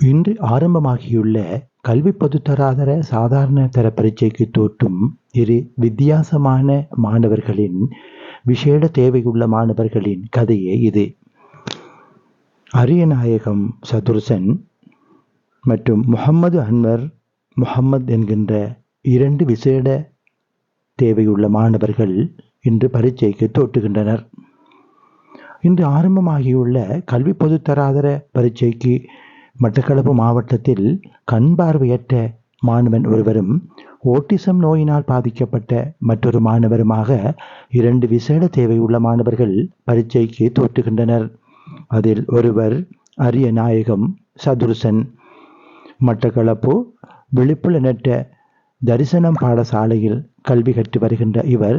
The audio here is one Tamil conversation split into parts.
இன்று ஆரம்பமாகியுள்ள கல்வி பொதுத்தராதர சாதாரண தர பரீட்சைக்கு தோற்றும் இரு வித்தியாசமான மாணவர்களின் விசேட தேவையுள்ள மாணவர்களின் கதையே இது. அரியநாயகம் சதுர்சன் மற்றும் முகம்மது அன்வர் முகம்மது என்கின்ற இரண்டு விசேட தேவையுள்ள மாணவர்கள் இன்று பரீட்சைக்கு தோற்றுகின்றனர். இன்று ஆரம்பமாகியுள்ள கல்வி பொதுத்தராதர பரீட்சைக்கு மட்டக்களப்பு மாவட்டத்தில் கண் பார்வையற்ற மாணவன் ஒருவரும் ஓட்டிசம் நோயினால் பாதிக்கப்பட்ட மற்றொரு மாணவருமாக இரண்டு விசேட தேவை உள்ள மாணவர்கள் பரீட்சைக்கு தோற்றுகின்றனர். அதில் ஒருவர் அரிய நாயகம் சதுருசன். மட்டக்களப்பு விழிப்புலனற்ற தரிசனம் பாடசாலையில் கல்வி கற்று வருகின்ற இவர்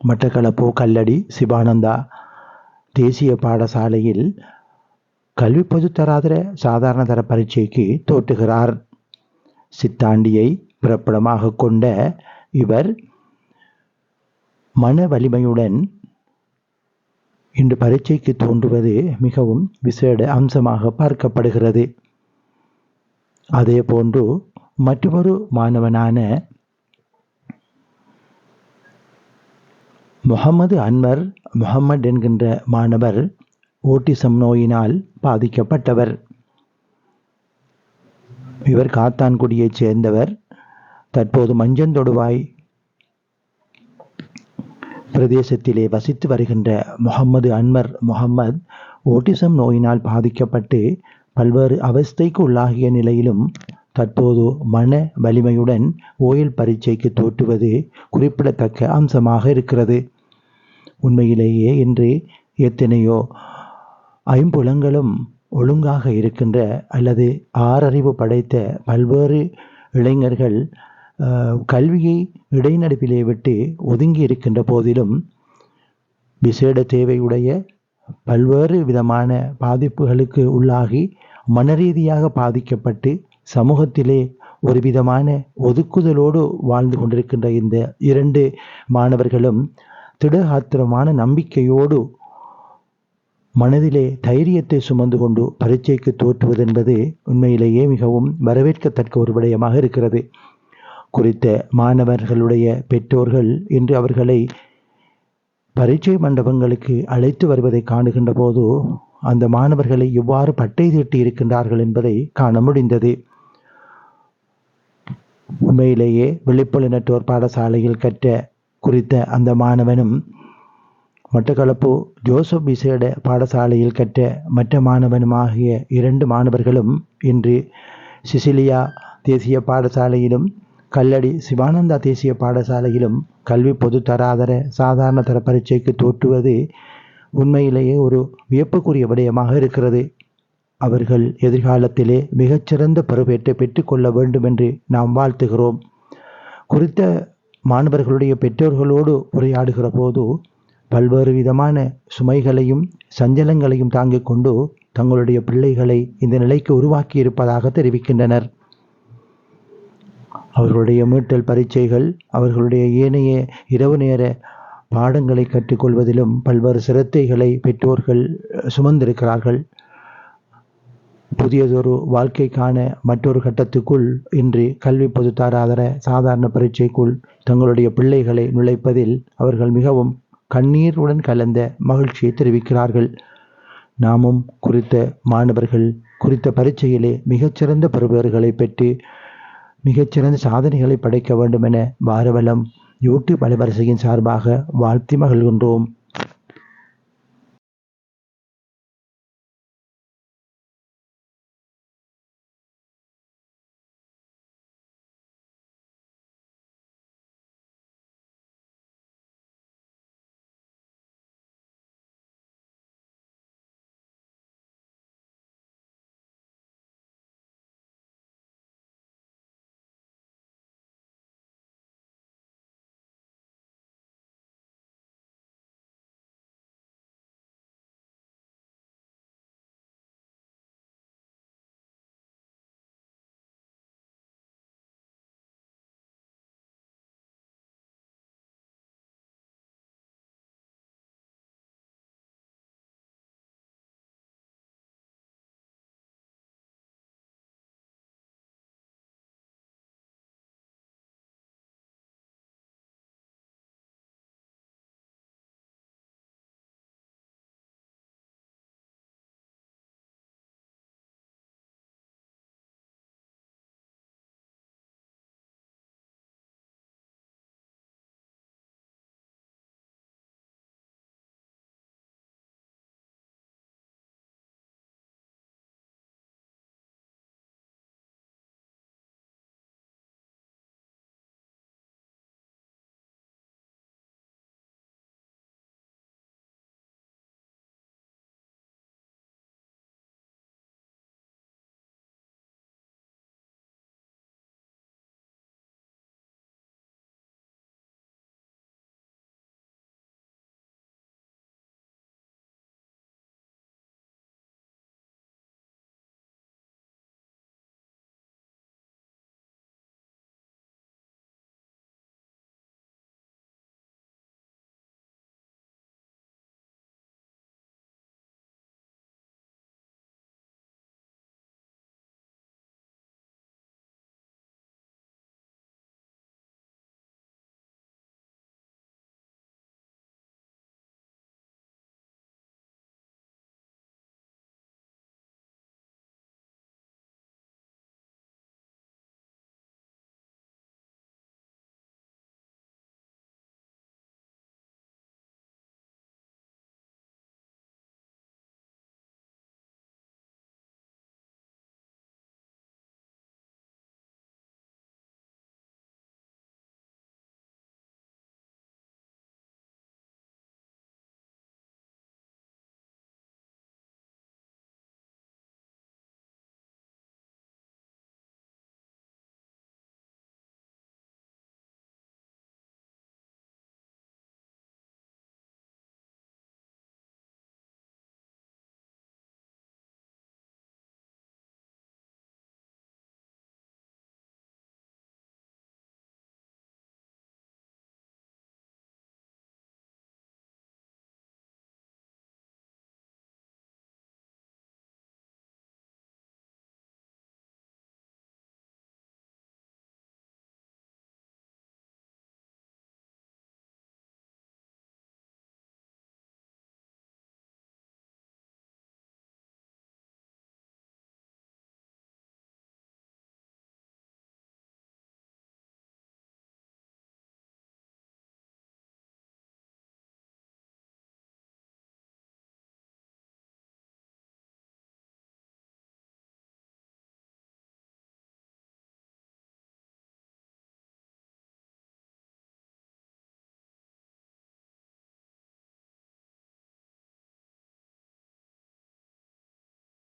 மட்டக்களப்பு கல்லடி சிவானந்தா. தேசிய பாடசாலையில் கல்வி பொதுத்தராதர சாதாரண தர பரீட்சைக்கு தோற்றுகிறார். சித்தாண்டியை பிறப்பிடமாக கொண்ட இவர் மன வலிமையுடன் இன்று பரீட்சைக்கு தோன்றுவது மிகவும் விசேட அம்சமாக பார்க்கப்படுகிறது. அதே போன்று மற்றொரு மாணவனான முகமது அன்வர் முகமது என்கின்ற மாணவர் ஓட்டிசம் நோயினால் பாதிக்கப்பட்டவர். இவர் காத்தான்குடியைச் சேர்ந்தவர். தற்போது மஞ்சந்தொடுவாய் பிரதேசத்திலே வசித்து வருகின்ற முகம்மது அன்வர் முகம்மது ஓட்டிசம் நோயினால் பாதிக்கப்பட்டு பல்வேறு அவஸ்தைக்கு உள்ளாகிய நிலையிலும் தற்போது மன வலிமையுடன் ஓயல் பரீட்சைக்கு தோற்றுவது குறிப்பிடத்தக்க அம்சமாக இருக்கிறது. உண்மையிலேயே இன்று எத்தனையோ ஐம்புலங்களும் ஒழுங்காக இருக்கின்ற அல்லது ஆறறிவு படைத்த பல்வேறு இளைஞர்கள் கல்வியை இடைநடுப்பிலே விட்டு ஒதுங்கி இருக்கின்ற போதிலும் விசேட தேவையுடைய பல்வேறு விதமான பாதிப்புகளுக்கு உள்ளாகி மனரீதியாக பாதிக்கப்பட்டு சமூகத்திலே ஒரு விதமான ஒதுக்குதலோடு வாழ்ந்து கொண்டிருக்கின்ற இந்த இரண்டு மாணவர்களும் திடகாத்திரமான நம்பிக்கையோடு மனதிலே தைரியத்தை சுமந்து கொண்டு பரீட்சைக்கு தோற்றுவது என்பது உண்மையிலேயே மிகவும் வரவேற்கத்தக்க ஒரு விடயமாக இருக்கிறது. குறித்த மாணவர்களுடைய பெற்றோர்கள் இன்று அவர்களை பரீட்சை மண்டபங்களுக்கு அழைத்து வருவதை காணுகின்ற போது அந்த மாணவர்களை எவ்வாறு பட்டை தீட்டி இருக்கின்றார்கள் என்பதை காண முடிந்தது. உண்மையிலேயே விழிப்புணர்வோர் பாடசாலையில் கற்ற குறித்த அந்த மாணவனும் மட்டக்களப்பு ஜோசப் விசேட பாடசாலையில் கற்ற மற்ற மாணவனுமாகிய இரண்டு மாணவர்களும் இன்று சிசிலியா தேசிய பாடசாலையிலும் கல்லடி சிவானந்தா தேசிய பாடசாலையிலும் கல்வி பொது தராதர சாதாரண தர பரீட்சைக்கு தோற்றுவது உண்மையிலேயே ஒரு வியப்புக்குரிய விடயமாக இருக்கிறது. அவர்கள் எதிர்காலத்திலே மிகச்சிறந்த பொறுப்பேற்றை பெற்றுக்கொள்ள வேண்டும் என்று நாம் வாழ்த்துகிறோம். குறித்த மாணவர்களுடைய பெற்றோர்களோடு உரையாடுகிற போது பல்வேறு விதமான சுமைகளையும் சஞ்சலங்களையும் தாங்கிக் கொண்டு தங்களுடைய பிள்ளைகளை இந்த நிலைக்கு உருவாக்கி இருப்பதாக தெரிவிக்கின்றனர். அவர்களுடைய மீட்டல் பரீட்சைகள் அவர்களுடைய ஏனைய இரவு நேர பாடங்களை கற்றுக்கொள்வதிலும் பல்வேறு சிரத்தைகளை பெற்றோர்கள் சுமந்திருக்கிறார்கள். புதியதொரு வாழ்க்கைக்கான மற்றொரு கட்டத்துக்குள் இன்று கல்வி பொதுத்தாராதர சாதாரண பரீட்சைக்குள் தங்களுடைய பிள்ளைகளை நுழைப்பதில் அவர்கள் மிகவும் கண்ணீருடன் கலந்த மகிழ்ச்சியை தெரிவிக்கிறார்கள். நாமும் குறித்த மாணவர்கள் குறித்த பரீட்சையிலே மிகச்சிறந்த பெறுபவர்களை பெற்று மிகச்சிறந்த சாதனைகளை படைக்க வேண்டும் என வாரவலம் யூடியூப் அலைவரிசையின் சார்பாக வாழ்த்தி மகிழ்கின்றோம்.